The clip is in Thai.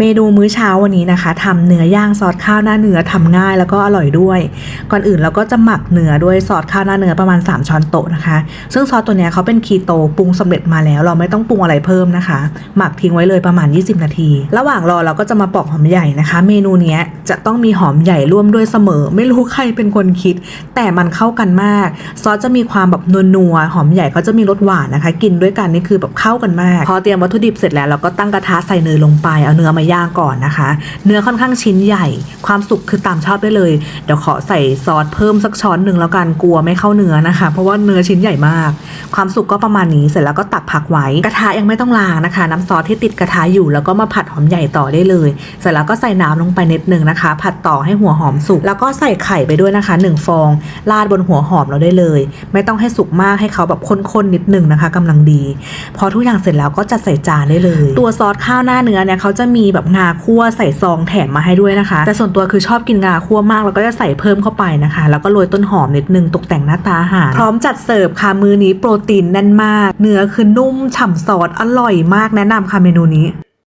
เมนูมื้อเช้าวันนี้นะคะทำเนื้อย่างซอสข้าวหน้าเนื้อทำง่ายแล้วก็อร่อยด้วย ก่อนอื่นเราก็จะหมักเนื้อด้วยซอสข้าวหน้าเนื้อประมาณ 3 ช้อนโต๊ะนะคะ ซึ่งซอสตัวนี้เขาเป็นคีโตปรุงสำเร็จมาแล้ว เราไม่ต้องปรุงอะไรเพิ่มนะคะ หมักทิ้งไว้เลยประมาณ 20 นาที ระหว่างรอเราก็จะมาปอกหอมใหญ่นะคะ เมนูนี้จะต้องมีหอมใหญ่ร่วมด้วยเสมอ ไม่รู้ใครเป็นคนคิด แต่มันเข้ากันมาก ซอสจะมีความแบบนัวๆหอมใหญ่เขาจะมีรสหวานนะคะ กินด้วยกันนี่คือแบบเข้ากันมาก พอเตรียมวัตถุดิบเสร็จแล้วเราก็ตั้งกระทะใส่เนยลงไปเอาเนื้อมาย่างก่อนนะคะ เนื้อค่อนข้างชิ้นใหญ่ ความสุกคือตามชอบได้เลย เดี๋ยวขอใส่ซอสเพิ่มสักช้อนหนึ่งแล้วกันกลัวไม่เข้าเนื้อนะคะ เพราะว่าเนื้อชิ้นใหญ่มาก ความสุกก็ประมาณนี้เสร็จแล้วก็ตักผักไว้กระทะยังไม่ต้องล้างนะคะ น้ำซอสที่ติดกระทะอยู่แล้วก็มาผัดหอมใหญ่ต่อได้เลย เสร็จแล้วก็ใส่น้ำลงไปนิดนึงนะคะ ผัดต่อให้หัวหอมสุกแล้วก็ใส่ไข่ไปด้วยนะคะหนึ่งฟอง ราดบนหัวหอมเราได้เลย ไม่ต้องให้สุกมากให้เขาแบบข้นๆนิดนึงนะคะกำลังดี พอทุกอย่างเสร็จแล้วก็จัดใส่จานได้เลย ตัวซอสข้าวหน้าเนื้อเนี่ยเขาจะมีแบบงาคั่วใส่ซองแถมมาให้ด้วยนะคะ แต่ส่วนตัวคือชอบกินงาคั่วมากแล้วก็จะใส่เพิ่มเข้าไปนะคะ แล้วก็โรยต้นหอมนิดนึงตกแต่งหน้าตาอาหารพร้อมจัดเสิร์ฟค่ะมือนี้โปรตีนแน่นมาก เนื้อคือนุ่มฉ่ำซอสอร่อยมากแนะนำค่ะเมนูนี้